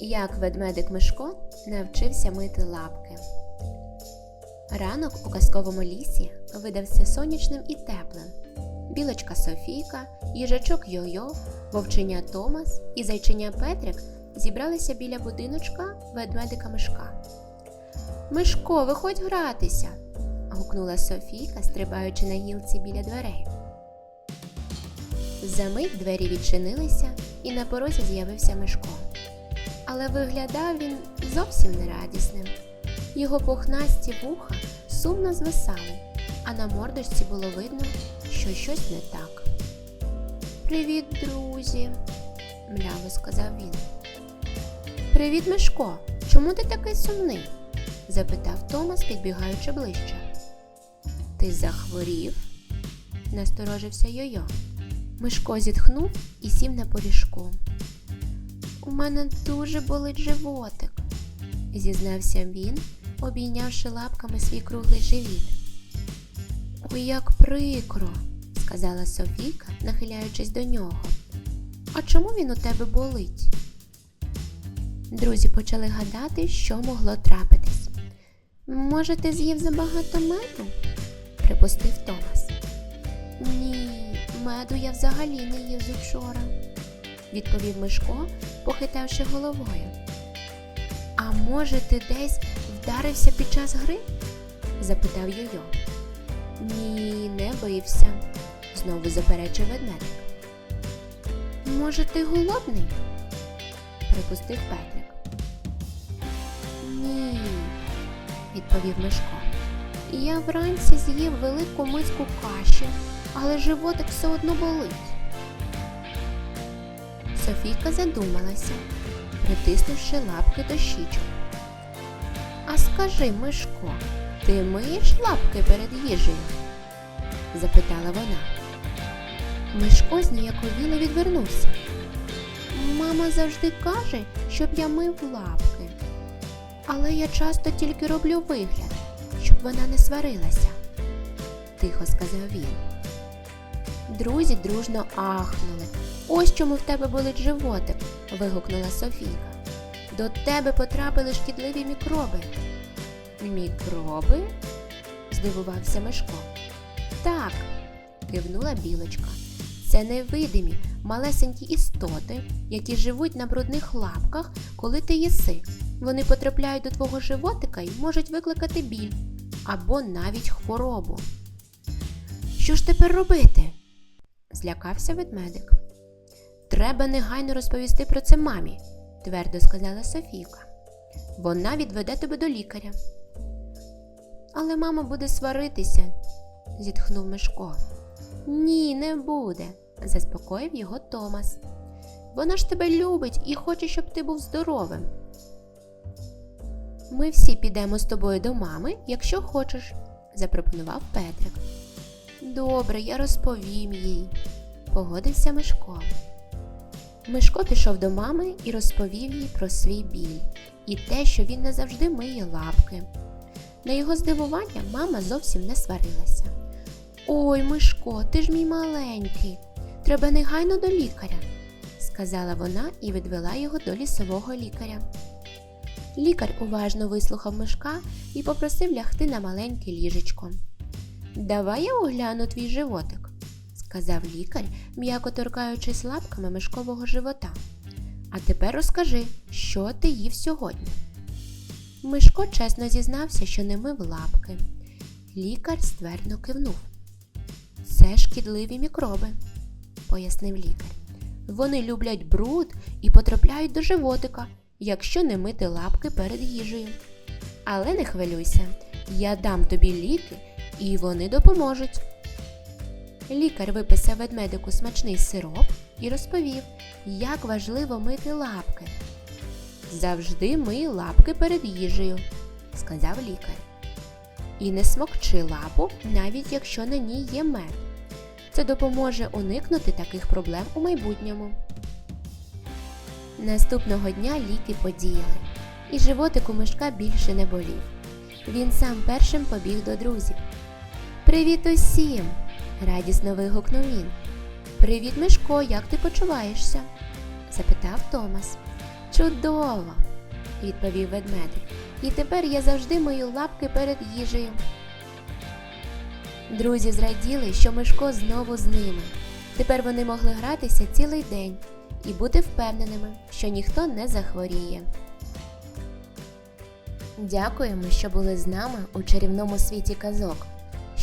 Як ведмедик Мишко навчився мити лапки. Ранок у казковому лісі видався сонячним і теплим. Білочка Софійка, їжачок Йо-Йо, вовченя Томас і зайчиня Петрик зібралися біля будиночка ведмедика Мишка. Мишко, виходь гратися. гукнула Софійка, стрибаючи на гілці біля дверей. Замить двері відчинилися, і на порозі з'явився Мишко. Але виглядав він зовсім нерадісним. Його пухнасті вуха сумно звисали, а на мордочці було видно, що щось не так. Привіт, друзі, мляво сказав він. Привіт, Мишко. Чому ти такий сумний? запитав Томас, підбігаючи ближче. Ти захворів? насторожився Йо-Йо. Мишко зітхнув і сів на поріжку. У мене дуже болить животик, зізнався він, обійнявши лапками свій круглий живіт. Ой, як прикро, сказала Софійка, нахиляючись до нього. А чому він у тебе болить? Друзі почали гадати, що могло трапитись. Може, ти з'їв забагато меду? припустив Томас. Ні, меду я взагалі не їв з учора, відповів Мишко, похитавши головою. А може, ти десь вдарився під час гри? запитав Йо-Йо. Ні, не бився, знову заперечив ведмедик. Може, ти голодний? припустив Петрик. Ні, відповів Мишко. Я вранці з'їв велику миску каші, але животик все одно болить. Софійка задумалася, притиснувши лапки до щічок. А скажи, Мишко, ти миєш лапки перед їжею? запитала вона. Мишко зніяковіло відвернувся. Мама завжди каже, щоб я мив лапки. Але я часто тільки роблю вигляд, щоб вона не сварилася, тихо сказав він. Друзі дружно ахнули. Ось чому в тебе болить животик, вигукнула Софійка. До тебе потрапили шкідливі мікроби. Мікроби? здивувався Мишко. Так, кивнула білочка. Це невидимі, малесенькі істоти, які живуть на брудних лапках, коли ти їси. Вони потрапляють до твого животика і можуть викликати біль або навіть хворобу. Що ж тепер робити? Злякався ведмедик. Треба негайно розповісти про це мамі, твердо сказала Софійка. Вона відведе тебе до лікаря. Але мама буде сваритися, зітхнув Мишко. Ні, не буде, заспокоїв його Томас. Вона ж тебе любить і хоче, щоб ти був здоровим. Ми всі підемо з тобою до мами, якщо хочеш, запропонував Петрик. Добре, я розповім їй, погодився Мишко. Мишко пішов до мами і розповів їй про свій біль і те, що він не завжди миє лапки. На його здивування мама зовсім не сварилася. Ой, Мишко, ти ж мій маленький. Треба негайно до лікаря, сказала вона і відвела його до лісового лікаря. Лікар уважно вислухав мишка і попросив лягти на маленьке ліжечко. Давай я огляну твій животик, сказав лікар, м'яко торкаючись лапками мишкового живота. А тепер розкажи, що ти їв сьогодні. Мишко чесно зізнався, що не мив лапки. Лікар ствердно кивнув. Це шкідливі мікроби, пояснив лікар. Вони люблять бруд і потрапляють до животика, якщо не мити лапки перед їжею. Але не хвилюйся, я дам тобі ліки, і вони допоможуть. Лікар виписав ведмедику смачний сироп і розповів, як важливо мити лапки. Завжди мий лапки перед їжею, сказав лікар. І не смокчи лапу, навіть якщо на ній є мед. Це допоможе уникнути таких проблем у майбутньому. Наступного дня ліки подіяли, і животик у мишка більше не болів. Він сам першим побіг до друзів. Привіт усім! радісно вигукнув він. Привіт, Мишко, як ти почуваєшся? запитав Томас. Чудово, відповів ведмедик. І тепер я завжди мою лапки перед їжею. Друзі зраділи, що Мишко знову з ними. Тепер вони могли гратися цілий день і бути впевненими, що ніхто не захворіє. Дякуємо, що були з нами у чарівному світі казок.